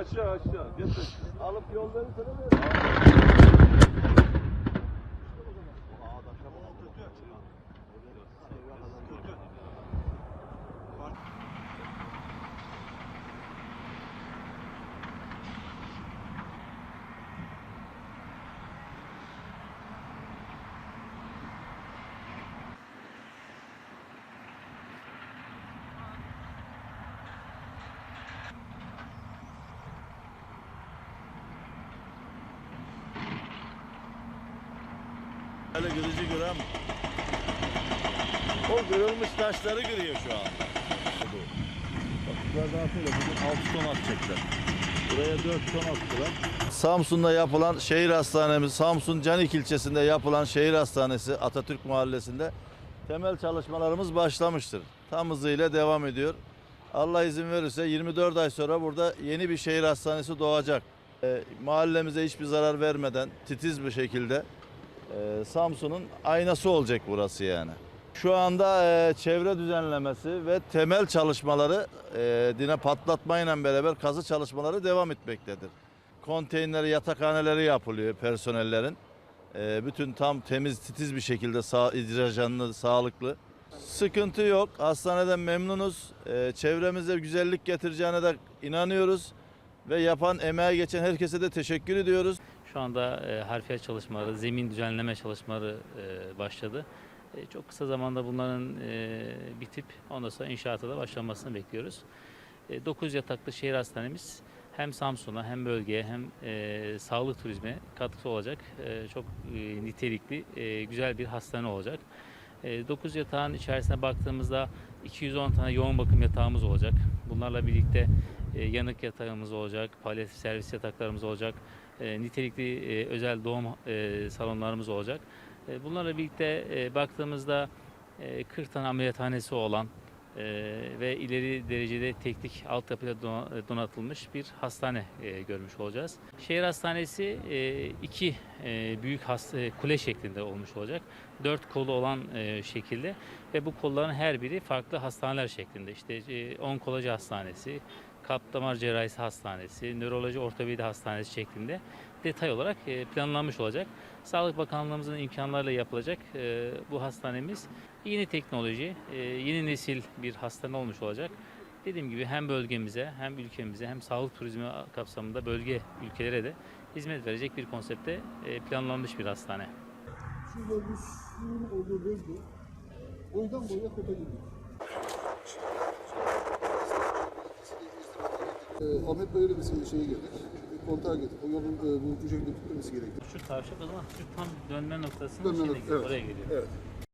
Aşağı aşağı. Getir. Alıp yol verirsen Böyle kırıcı gram. O kırılmış taşları kırıyor şu an. Bak yukarıdan atıyla bugün 6 ton atacaklar. Buraya 4 ton attılar. Samsun'da yapılan şehir hastanemiz, Samsun Canik ilçesinde yapılan şehir hastanesi Atatürk Mahallesi'nde temel çalışmalarımız başlamıştır. Tam hızıyla devam ediyor. Allah izin verirse 24 ay sonra burada yeni bir şehir hastanesi doğacak. Ee, mahallemize hiçbir zarar vermeden titiz bir şekilde ee, Samsun'un aynası olacak burası yani. Şu anda e, çevre düzenlemesi ve temel çalışmaları e, dine patlatmayla beraber kazı çalışmaları devam etmektedir. Konteyner yatakhaneleri yapılıyor personellerin. E, bütün tam temiz titiz bir şekilde sağ, icracanlı, sağlıklı. Sıkıntı yok. Hastaneden memnunuz. E, çevremize güzellik getireceğine de inanıyoruz. Ve yapan, emeğe geçen herkese de teşekkür ediyoruz. Şu anda e, harfiyat çalışmaları, zemin düzenleme çalışmaları e, başladı. E, çok kısa zamanda bunların e, bitip ondan sonra inşaata da başlanmasını bekliyoruz. E, 9 yataklı şehir hastanemiz hem Samsun'a hem bölgeye hem e, sağlık turizme katkısı olacak. E, çok e, nitelikli, e, güzel bir hastane olacak. E, 9 yatağın içerisine baktığımızda 210 tane yoğun bakım yatağımız olacak. Bunlarla birlikte e, yanık yatağımız olacak, palyatif servis yataklarımız olacak, e, nitelikli e, özel doğum salonlarımız olacak. E, bunlarla birlikte baktığımızda e, 40 tane ameliyathanesi olan ve ileri derecede teknik altyapıyla dona- donatılmış bir hastane görmüş olacağız. Şehir hastanesi iki büyük hasta, kule şeklinde olmuş olacak. Dört kolu olan şekilde ve bu kolların her biri farklı hastaneler şeklinde. İşte e, onkoloji hastanesi, kalp damar cerrahisi hastanesi, nöroloji ortopedi hastanesi şeklinde detay olarak e, planlanmış olacak. Sağlık Bakanlığımızın imkanlarıyla yapılacak e, bu hastanemiz yeni teknoloji, e, yeni nesil bir hastane olmuş olacak. Dediğim gibi hem bölgemize hem ülkemize hem sağlık turizmi kapsamında bölge ülkelere de hizmet verecek bir konsepte planlanmış bir hastane. şu bölge suyun olduğu bölge boydan boya kopabilir. Ee, Ahmet de bir şeye. Bir kontağa gittik. O yolun e, bu şekilde tutulması gerekiyor. Şu tavşak o zaman şu tam dönme noktası Dönme şeyine noktası, gidiyor, evet. oraya geliyor. Evet.